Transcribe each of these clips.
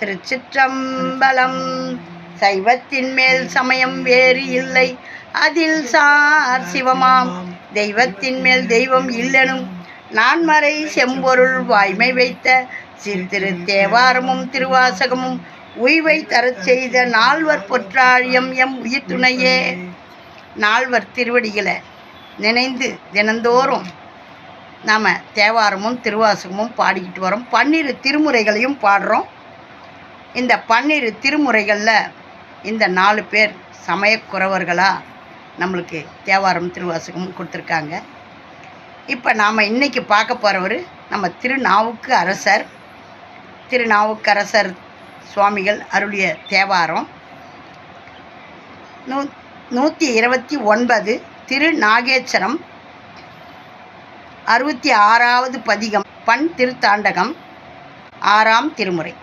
திருச்சிற்றம்பலம். சைவத்தின் மேல் சமயம் வேறு இல்லை. அதில் சார் சிவமாம். தெய்வத்தின் மேல் தெய்வம் இல்லனும். நான்மறை செம்பொருள் வாய்மை வைத்த சித்திரு தேவாரமும் திருவாசகமும் உய்வை தரச் செய்த நால்வர் பொற்றாழியம் எம் உயிர் துணையே நால்வர் திருவடிகளை நினைந்து தினந்தோறும் நாம் தேவாரமும் திருவாசகமும் பாடிக்கிட்டு வரோம். பன்னிரு திருமுறைகளையும் பாடுறோம். இந்த பன்னிரு திருமுறைகளில் இந்த நாலு பேர் சமயக்குறவர்களாக நம்மளுக்கு தேவாரம் திருவாசகமும் கொடுத்துருக்காங்க. இப்போ நாம் இன்றைக்கி பார்க்க போகிறவர் நம்ம திருநாவுக்கு அரசர் திருநாவுக்கரசர் சுவாமிகள் அருளிய தேவாரம். நூ நூற்றி இருபத்தி ஒன்பது திரு நாகேஸ்வரம் அறுபத்தி ஆறாவது பதிகம் பண் திருத்தாண்டகம் ஆறாம் திருமுறை.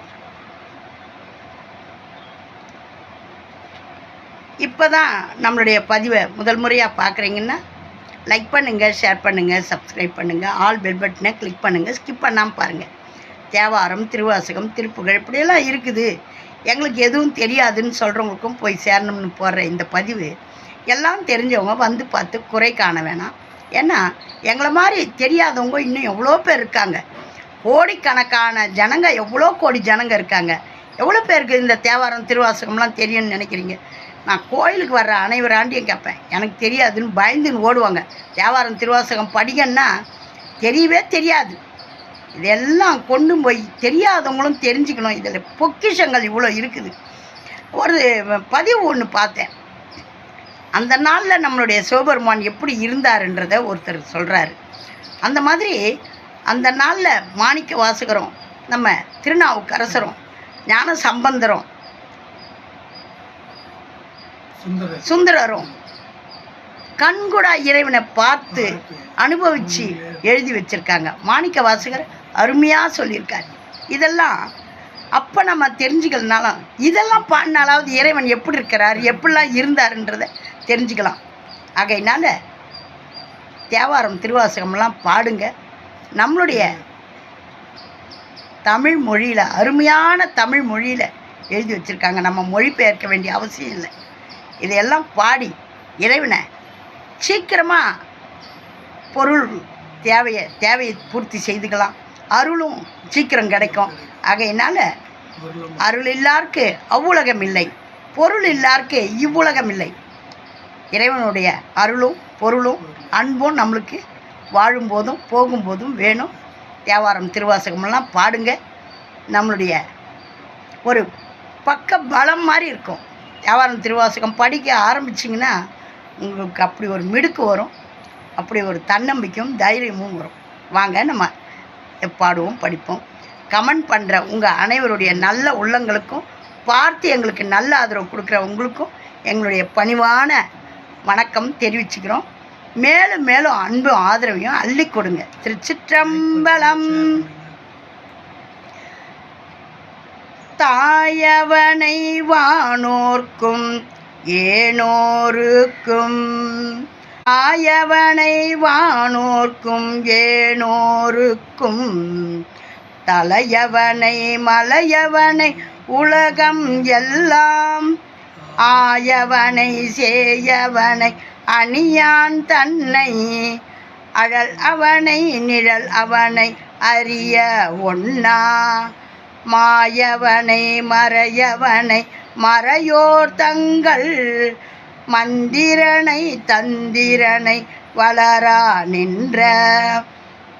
இப்போ தான் நம்மளுடைய பதிவை முதல் முறையாக பார்க்குறீங்கன்னா லைக் பண்ணுங்கள் ஷேர் பண்ணுங்கள் சப்ஸ்கிரைப் பண்ணுங்கள் ஆல் பெல் பட்டனை கிளிக் பண்ணுங்கள் ஸ்கிப் பண்ணாமல் பாருங்கள் தேவாரம் திருவாசகம் திருப்புகழ் இப்படியெல்லாம் இருக்குது. எங்களுக்கு எதுவும் தெரியாதுன்னு சொல்கிறவங்களுக்கும் போய் சேரணும்னு போடுற இந்த பதிவு எல்லாம் தெரிஞ்சவங்க வந்து பார்த்து குறை காண வேணாம். ஏன்னா எங்களை மாதிரி தெரியாதவங்க இன்னும் எவ்வளோ பேர் இருக்காங்க. கோடிக்கணக்கான ஜனங்க எவ்வளோ கோடி ஜனங்க இருக்காங்க. எவ்வளோ பேருக்கு இந்த தேவாரம் திருவாசகம்லாம் தெரியும்னு நினைக்கிறீங்க? நான் கோயிலுக்கு வர்ற அனைவராண்டியும் கேட்பேன். எனக்கு தெரியாதுன்னு பயந்துன்னு ஓடுவாங்க. தேவாரம் திருவாசகம் படிங்கன்னா தெரியவே தெரியாது. இதெல்லாம் கொண்டு போய் தெரியாதவங்களும் தெரிஞ்சுக்கணும். இதில் பொக்கிஷங்கள் இவ்வளோ இருக்குது. ஒரு பதிவு ஒன்று பார்த்தேன். அந்த நாளில் நம்மளுடைய சிவபெருமான் எப்படி இருந்தாருன்றதை ஒருத்தர் சொல்கிறாரு அந்த மாதிரி அந்த நாளில் மாணிக்க வாசகரும் நம்ம திருநாவுக்கரசரும் ஞான சம்பந்தரும் சுந்தரரும் கண்கூடா இறைவனை பார்த்து அனுபவித்து எழுதி வச்சிருக்காங்க. மாணிக்க வாசகர் அருமையாக சொல்லியிருக்காரு. இதெல்லாம் அப்போ நம்ம தெரிஞ்சுக்கலனாலும் இதெல்லாம் பாடினாலாவது இறைவன் எப்படி இருக்கிறார் எப்படிலாம் இருந்தாருன்றதை தெரிஞ்சுக்கலாம். ஆகையினால தேவாரம் திருவாசகம்லாம் பாடுங்க. நம்மளுடைய தமிழ் மொழியில் அருமையான தமிழ் மொழியில் எழுதி வச்சுருக்காங்க. நம்ம மொழிபெயர்க்க வேண்டிய அவசியம் இல்லை. இதையெல்லாம் பாடி இறைவனை சீக்கிரமாக பொருள் தேவையை தேவையை பூர்த்தி செய்துக்கலாம். அருளும் சீக்கிரம் கிடைக்கும். ஆகையினால் அருள் இல்லாருக்கு அவ்வுலகம் இல்லை. பொருள் இல்லாருக்கு இவ்வுலகம் இல்லை. இறைவனுடைய அருளும் பொருளும் அன்பும் நம்மளுக்கு வாழும்போதும் போகும்போதும் வேணும். தேவாரம் திருவாசகமெல்லாம் பாடுங்க. நம்மளுடைய ஒரு பக்க பலம் மாதிரி இருக்கும். வியாபாரம் திருவாசகம் படிக்க ஆரம்பிச்சிங்கன்னா உங்களுக்கு அப்படி ஒரு மிடுக்கு வரும். அப்படி ஒரு தன்னம்பிக்கையும் தைரியமும் வரும். வாங்க நம்ம பாடுவோம் படிப்போம். கமெண்ட் பண்ணுற உங்கள் அனைவருடைய நல்ல உள்ளங்களுக்கும் பார்த்து எங்களுக்கு நல்ல ஆதரவு கொடுக்குற உங்களுக்கும் எங்களுடைய பணிவான வணக்கம் தெரிவிச்சுக்கிறோம். மேலும் மேலும் அன்பும் ஆதரவையும் அள்ளி கொடுங்க. திருச்சிற்றம்பலம். தாயவனை வானோர்க்கும் ஏனோருக்கும். ஆயவனை வானோர்க்கும் ஏனோருக்கும். தலையவனை மலையவனை உலகம் எல்லாம். ஆயவனை சேயவனை அணியான் தன்னை. அழல் அவனை நிழல் அவனை அறிய ஒன்னா மாயவனை மறையவனை மறையோர் தங்கள் மந்திரனை தந்திரனை வளரா நின்ற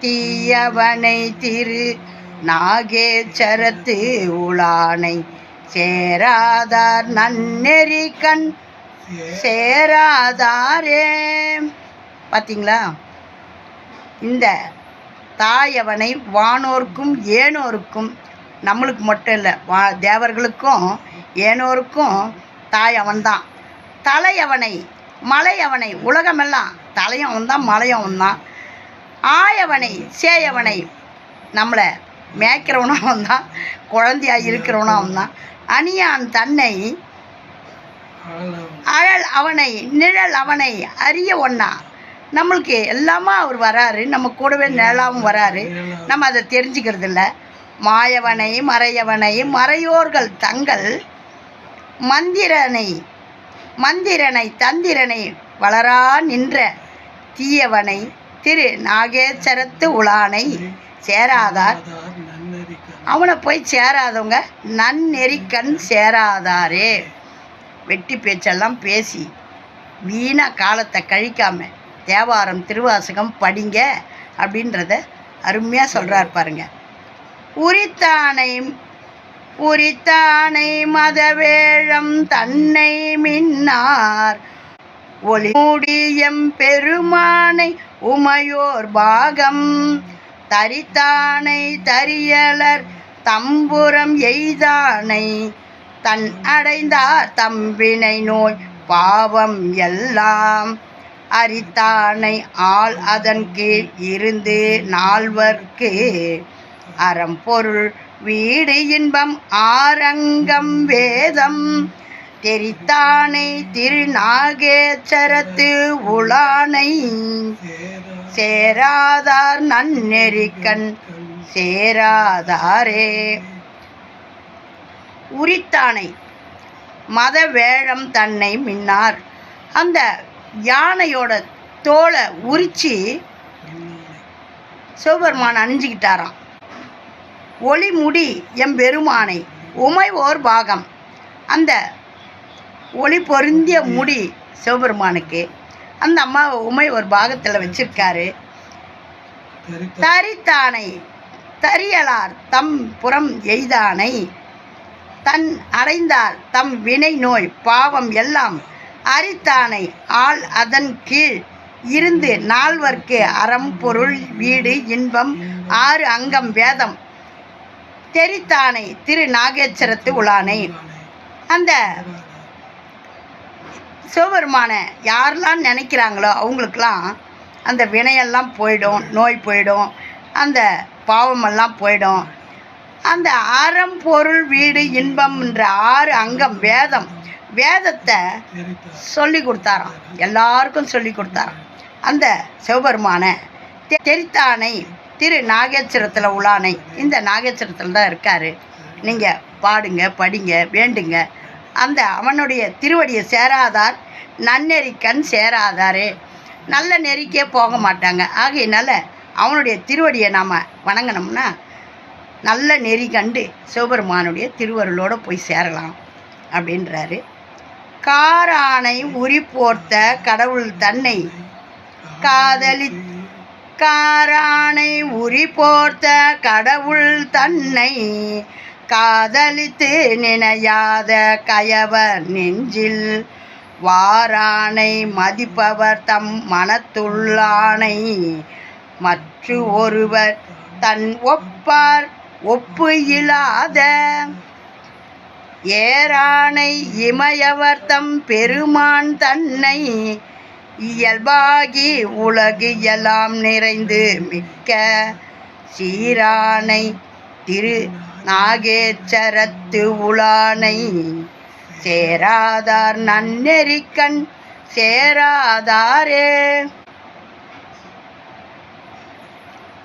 தீயவனை திரு நாகேச்சரத்து உளானை சேராதார் நன்னெறி கண் சேராதாரே. பார்த்தீங்களா இந்த தாயவனை வானோர்க்கும் ஏனோருக்கும் நம்மளுக்கு மட்டும் இல்லை வா தேவர்களுக்கும் ஏனோருக்கும் தாய் அவன்தான். தலையவனை மலையவனை உலகமெல்லாம் தலையும் அவன்தான் மலையும் அவன்தான். ஆயவனை சேயவனை நம்மளை மேய்க்கிறவனும் அவன்தான் குழந்தையாக குழந்தையா இருக்கிறவனும் அவன்தான். அணியான் தன்னை அழல் அவனை நிழல் அவனை அறிய ஒன்றா நம்மளுக்கு எல்லாமே அவர் வராரு நம்ம கூடவே நிழலாகவும் வராரு. நம்ம அதை தெரிஞ்சுக்கிறது இல்லை மாயவனை மறையவனை மறையோர்கள் தங்கள் மந்திரனை மந்திரனை தந்திரனை வளரா நின்ற தீயவனை திரு நாகேஸ்வரத்து உலானை சேராதார். அவனை போய் சேராதவங்க நன்னெறிக்கண் சேராதாரே. வெட்டி பேச்செல்லாம் பேசி வீணா காலத்தை கழிக்காம தேவாரம் திருவாசகம் படிங்க அப்படின்றத அருமையாக சொல்கிறார் பாருங்கள் உரித்தானை உரித்தானை மதவேழம் தன்னை மின்னார். ஒளி மூடியம் பெருமானை உமையோர் பாகம் தரித்தானை தரியலர் தம்புரம் எய்தானை தன் அடைந்தார் தம்பினை நோய் பாவம் எல்லாம். அரித்தானை ஆள் அதன் கீழ் இருந்து நால்வர்க்கு அறம்பொருள் வீடு இன்பம் ஆரங்கம் வேதம். தெரித்தானை திருநாகேச்சரத்து உலானை. சேராதார் நன்னெறிக்கண் சேராதாரே. உரித்தானை மத வேழம் தன்னை மின்னார். அந்த யானையோட தோலை உரிச்சு சிவபெருமான் அணிஞ்சுக்கிட்டாராம். ஒளிமுடி எம் எம்பெருமானை உமை ஓர் பாகம். அந்த ஒளி பொருந்திய முடி சிவபெருமானுக்கு அந்த அம்மா உமை ஒரு பாகத்தில் வச்சிருக்காரு. தரித்தானை தரியலார் தம் புறம் எய்தானை தன் அடைந்தார் தம் வினை நோய் பாவம் எல்லாம் அரித்தானை ஆள் அதன் கீழ் இருந்து நால்வர்க்கு அறம் பொருள் வீடு இன்பம் ஆறு அங்கம் வேதம் தெரித்தானை திரு நாகேஸ்வரத்து உலானை. அந்த சிவபெருமானை யாரெல்லாம் நினைக்கிறாங்களோ அவங்களுக்கெல்லாம் அந்த வினையெல்லாம் போயிடும் நோய் போயிடும் அந்த பாவமெல்லாம் போயிடும். அந்த அறம் பொருள் வீடு இன்பம்ன்ற ஆறு அங்கம் வேதம் வேதத்தை சொல்லி கொடுத்தாராம். எல்லாருக்கும் சொல்லி கொடுத்தாராம். அந்த சிவபெருமானை தெரித்தானை திரு நாகேஸ்வரத்தில் உலானை இந்த நாகேஸ்வரத்தில் தான் இருக்கார். நீங்கள் பாடுங்க படிங்க வேண்டுங்க. அந்த அவனுடைய திருவடியை சேராதார் நன்னெறி கண் சேராதாரே. நல்ல நெறிக்கே போக மாட்டாங்க. ஆகையினால அவனுடைய திருவடியை நாம் வணங்கினோம்னா நல்ல நெறி கண்டு சிவபெருமானுடைய திருவருளோடு போய் சேரலாம் அப்படின்றாரு. காரானை உரி போர்த்த கடவுள் தன்னை காதலி காரானை உரி போர்த்த கடவுள் தன்னை காதலித்து நினையாத கயவர் நெஞ்சில். வாரானை மதிப்பவர் தம் மனத்துள்ளானை மற்று ஒருவர் தன் ஒப்பார் ஒப்பு இல்லாத ஏரானை இமயவர் தம் பெருமான் தன்னை இயல்பாகி உலகு எல்லாம் நிறைந்து மிக்க சீரானை திரு நாகேச்சரத்து உலானை சேராதார் நன்னெறிக்கண் சேராதாரே.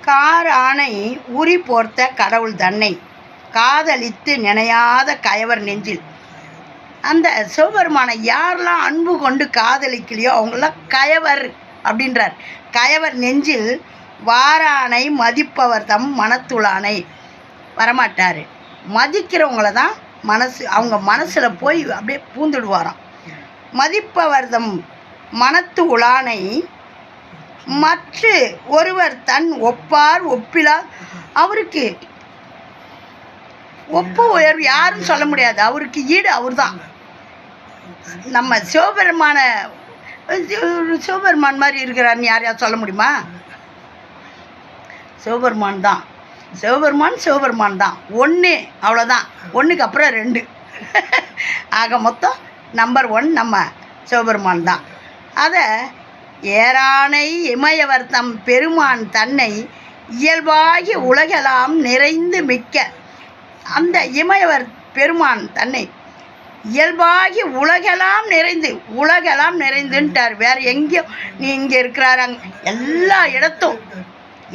காரானை உரி போர்த்த கடவுள் தன்னை காதலித்து நினையாத கயவர் நெஞ்சில் அந்த சிவபெருமானை யாரெல்லாம் அன்பு கொண்டு காதலிக்கலையோ அவங்களாம் கயவர் அப்படின்றார். கயவர் நெஞ்சில் வாரானை மதிப்பவர் தம் மனத்துளானை. வரமாட்டார். மதிக்கிறவங்கள தான் மனசு அவங்க மனசில் போய் அப்படியே பூந்துடுவாராம். மதிப்பவர் தம் மனத்து உலானை மற்ற ஒருவர் தன் ஒப்பார் ஒப்பிலா அவருக்கு ஒப்பு உயர்வு யாரும் சொல்ல முடியாது. அவருக்கு ஈடு அவர் தான் நம்ம சிவபெருமான சிவபெருமான் மாதிரி இருக்கிறான்னு யாரையா சொல்ல முடியுமா? சிவபெருமான் தான். சிவபெருமான் சிவபெருமான் தான். ஒன்று அவ்வளோதான் ஒன்றுக்கு அப்புறம் ரெண்டு. ஆக மொத்தம் நம்பர் ஒன் நம்ம சிவபெருமான் தான். அதை ஏரானை இமயவர் தம் பெருமான் தன்னை இயல்பாகி உலகெல்லாம் நிறைந்து மிக்க அந்த இமயவர் பெருமான் தன்னை இயல்பாகி உலகெல்லாம் நிறைந்து உலகெல்லாம் நிறைந்துன்ட்டார். வேற எங்கேயும் நீ இங்கே இருக்கிறாராங்க எல்லா இடத்தும்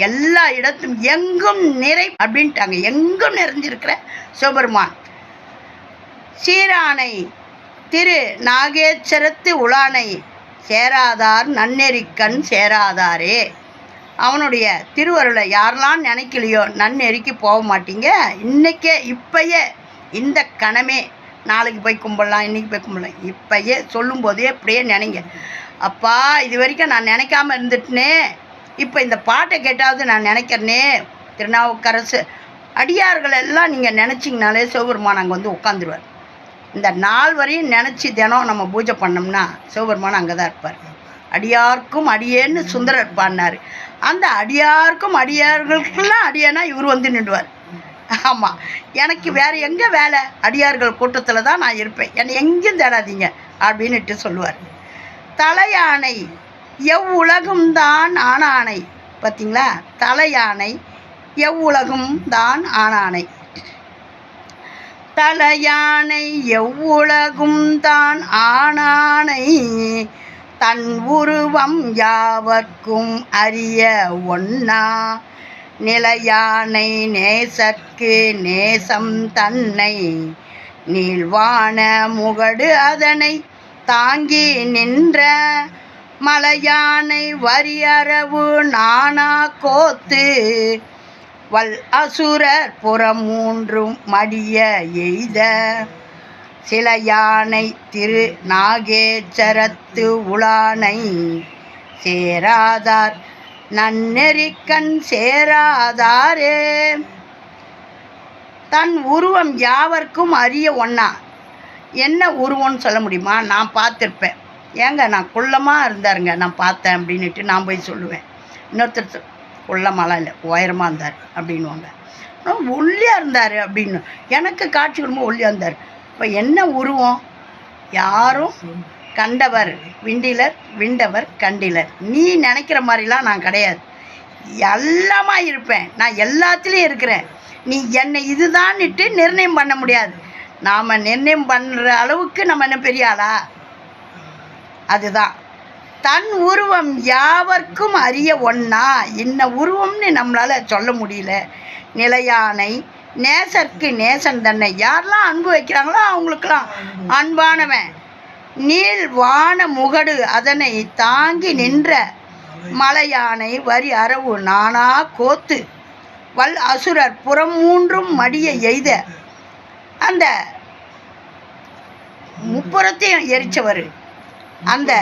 எல்லா இடத்தும் எங்கும் நிறை அப்படின்ட்டாங்க. எங்கும் நிறைஞ்சிருக்கிற சிவபெருமான். சீரானை திரு நாகேஸ்வரத்து உலானை சேராதார் நன்னெறிக்கண் சேராதாரே. அவனுடைய திருவருளை யாரெல்லாம் நினைக்கலையோ நன்னெறிக்கு போக மாட்டீங்க. இன்னைக்கே இப்பயே இந்த கணமே நாளைக்கு போய் கும்பிடலாம் இன்றைக்கி போய் கும்பிடலாம். இப்போயே சொல்லும்போதே அப்படியே நினைங்க. அப்பா இது வரைக்கும் நான் நினைக்காம இருந்துட்டனே. இப்போ இந்த பாட்டை கேட்டாவது நான் நினைக்கிறனே. திருநாவுக்கரசு அடியார்கள் எல்லாம் நீங்கள் நினச்சிங்கனாலே சிவபெருமான் அங்கே வந்து உட்காந்துருவார். இந்த நாள் வரையும் நினச்சி தினம் நம்ம பூஜை பண்ணோம்னா சிவபெருமான் அங்கே தான் இருப்பார். அடியார்க்கும் அடியேன்னு சுந்தரர் பாடினார். அந்த அடியார்க்கும் அடியார்களுக்கெல்லாம் அடியேனா இவர் வந்து நின்றுவார். ஆமாம் எனக்கு வேறு எங்கே வேலை? அடியார்கள் கூட்டத்தில் தான் நான் இருப்பேன். என்னை எங்கேயும் தேடாதீங்க அப்படின்னுட்டு சொல்லுவார். தலையானை எவ்வுலகும் தான் ஆனானை பார்த்தீங்களா தலையானை எவ்வுலகும் தான் ஆனானை தலையானை எவ்வுலகும் தான் ஆனானை தன் உருவம் யாவர்க்கும் அறிய ஒன்னா நிலையானை நேசற்கு நேசம் தன்னை நீள்வான முகடு அதனை தாங்கி நின்ற மலையானை வரியறவு நானா கோத்து வல் அசுரர் புறம் மூன்றும் மடிய எய்த சில யானை திரு நாகேச்சரத்து உலானை சேராதார் நன்னெறிக்கண் சேராதாரே. தன் உருவம் யாவர்க்கும் அறிய ஒன்றா என்ன உருவம்னு சொல்ல முடியுமா? நான் பார்த்துருப்பேன். ஏங்க நான் குள்ளமாக இருந்தாருங்க நான் பார்த்தேன் அப்படின்னுட்டு நான் போய் சொல்லுவேன். இன்னொருத்தர் குள்ளமாலாம் இல்லை உயரமாக இருந்தார் அப்படின்வாங்க ஒல்லியாக இருந்தார் அப்படின்னு. எனக்கு காட்சி கொடுக்கும்போது ஒல்லியாக இருந்தார். இப்போ என்ன உருவம்? யாரும் கண்டவர் விண்டிலர் விண்டவர் கண்டிலர். நீ நினைக்கிற மாதிரிலாம் நான் கிடையாது. எல்லாமா இருப்பேன். நான் எல்லாத்துலேயும் இருக்கிறேன். நீ என்னை இதுதான்னுட்டு நிர்ணயம் பண்ண முடியாது. நாம் நிர்ணயம் பண்ணுற அளவுக்கு நம்ம என்ன பெரிய ஆளா? அதுதான். தன் உருவம் யாவர்க்கும் அறிய ஒன்றா இன்ன உருவம்னு நம்மளால் சொல்ல முடியல. நிலையானை நேசர்க்கு நேசன் தன்னை யாரெல்லாம் அன்பு வைக்கிறாங்களோ அவங்களுக்கெல்லாம் அன்பானவன். நீள் வான முகடு அதனை தாங்கி நின்ற மலையானை வரி அரவு நானா கோத்து. வல் அசுரர் புறம் மூன்றும் மடியை எய்த. அந்த முப்புறத்தையும் எரிச்சவர். அந்த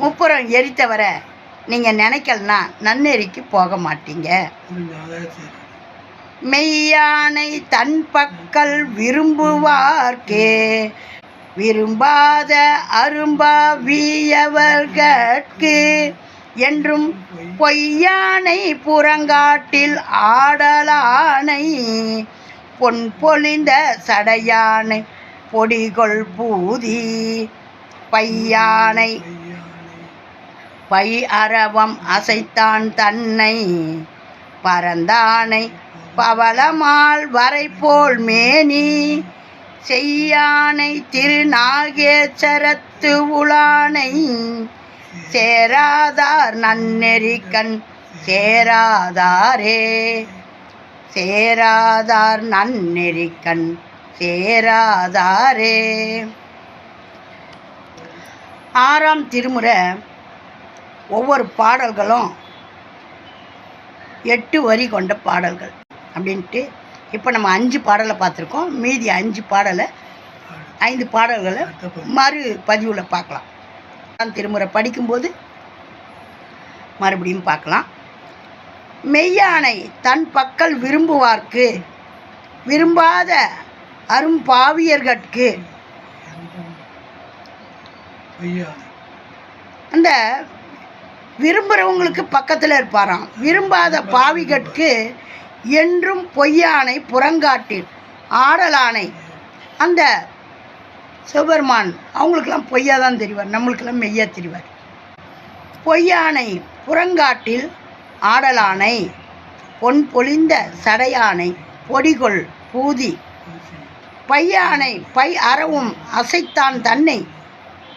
முப்புறம் எரித்தவரை நீங்கள் நினைக்கலனா நன்னெறிக்கு போக மாட்டீங்க. மெய்யானை தன் பக்கல் விரும்புவார்க்கே. விரும்பாத அரும்பாவியவர்கட்கு என்றும் பொய்யானை புறங்காட்டில் ஆடலானை பொன் பொலிந்த சடையானை பொடிகொள் பூதி. பையானை பை அரவம் அசைத்தான் தன்னை பரந்தானை பவளமால் வரைபோல் மேனி. செய்யானை திருநாகேச்சரத்து உளானை சேராதார் நன்னெறிக்கண் சேராதாரே. சேராதார் நன்னெறிக்கண் சேராதாரே. ஆறாம் திருமுறை ஒவ்வொரு பாடல்களும் எட்டு வரி கொண்ட பாடல்கள் அப்படின்ட்டு இப்போ நம்ம அஞ்சு பாடலை பார்த்துருக்கோம். மீதி அஞ்சு பாடலை ஐந்து பாடல்களை மறு பதிவில் பார்க்கலாம். திருமுறை படிக்கும்போது மறுபடியும் பார்க்கலாம். மெய்யானை தன் பக்கல் விரும்புவார்க்கு விரும்பாத அரும்பாவியர்கட்கு. அந்த விரும்புகிறவங்களுக்கு பக்கத்தில் இருப்பாராம். விரும்பாத பாவிகட்கு என்றும் பொய்யானை புறங்காட்டில் ஆடலானை. அந்த சிவபெருமான் அவங்களுக்கெல்லாம் பொய்யா தான் தெரிவார் நம்மளுக்கெல்லாம் மெய்யா தெரிவார். பொய்யானை புறங்காட்டில் ஆடலானை பொன் பொழிந்த சடையானை பொடிகொள் பூதி. பையானை பை அறவும் அசைத்தான் தன்னை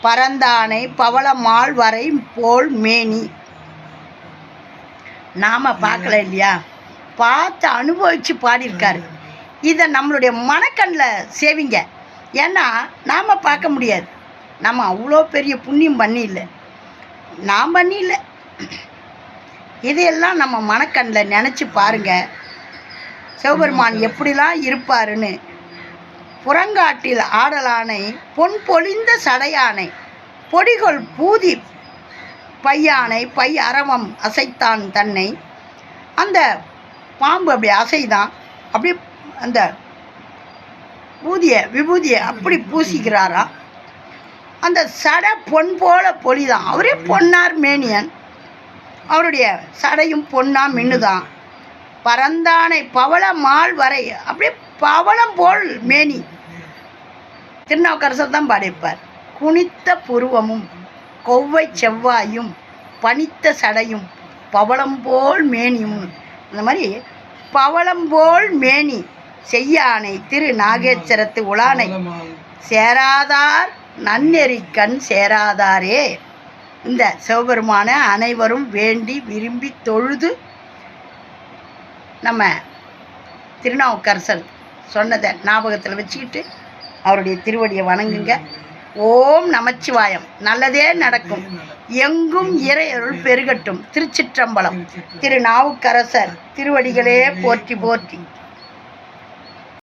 பரந்தானை பவளமாள் வரை போல் மேனி. நாம் பார்க்கல இல்லையா? பார்த்து அனுபவித்து பாடியிருக்காரு. இதை நம்மளுடைய மனக்கண்ணில் சேவிங்க. ஏன்னா நாம் பார்க்க முடியாது. நம்ம அவ்வளோ பெரிய புண்ணியம் பண்ணியில்லை. நான் பண்ணியில்ல. இதையெல்லாம் நம்ம மனக்கண்ணில் நினச்சி பாருங்கள் சிவபெருமான் எப்படிலாம் இருப்பாருன்னு. புறங்காட்டில் ஆடலானை பொன் பொழிந்த சடையானை பொடிகொள் பூதி பையானை பை அரவம் அசைத்தான் தன்னை. அந்த பாம்பு அப்படி அசைதான் அப்படி அந்த பூதியை விபூதியை அப்படி பூசிக்கிறாரா? அந்த சடை பொன் போல பொலிதான். அவரே பொன்னார் மேனியன். அவருடைய சடையும் பொன்னா மின்னுதான். பரந்தானை பவள மால் வரை அப்படியே பவளம் போல் மேனி. திருநாவுக்கரசர் தான் பாடியிருப்பார் குனித்த புருவமும் கொவ்வை செவ்வாயும் பனித்த சடையும் பவளம் போல் மேனியும். அந்த மாதிரி பவளம்போல் மேனி செய்யானை திரு நாகேஸ்வரத்து உலானை. சேராதார் நன்னெறிக்கண் சேராதாரே. இந்த சிவபெருமான அனைவரும் வேண்டி விரும்பி தொழுது நம்ம திருநாவுக்கரசர் சொன்னதை ஞாபகத்தில் வச்சுக்கிட்டு அவருடைய திருவடியை வணங்குங்க. ஓம் நமச்சிவாயம். நல்லதே நடக்கும். எங்கும் இறையருள் பெருகட்டும். திருச்சிற்றம்பலம். திரு நாவுக்கரசர் திருவடிகளே போற்றி போற்றி.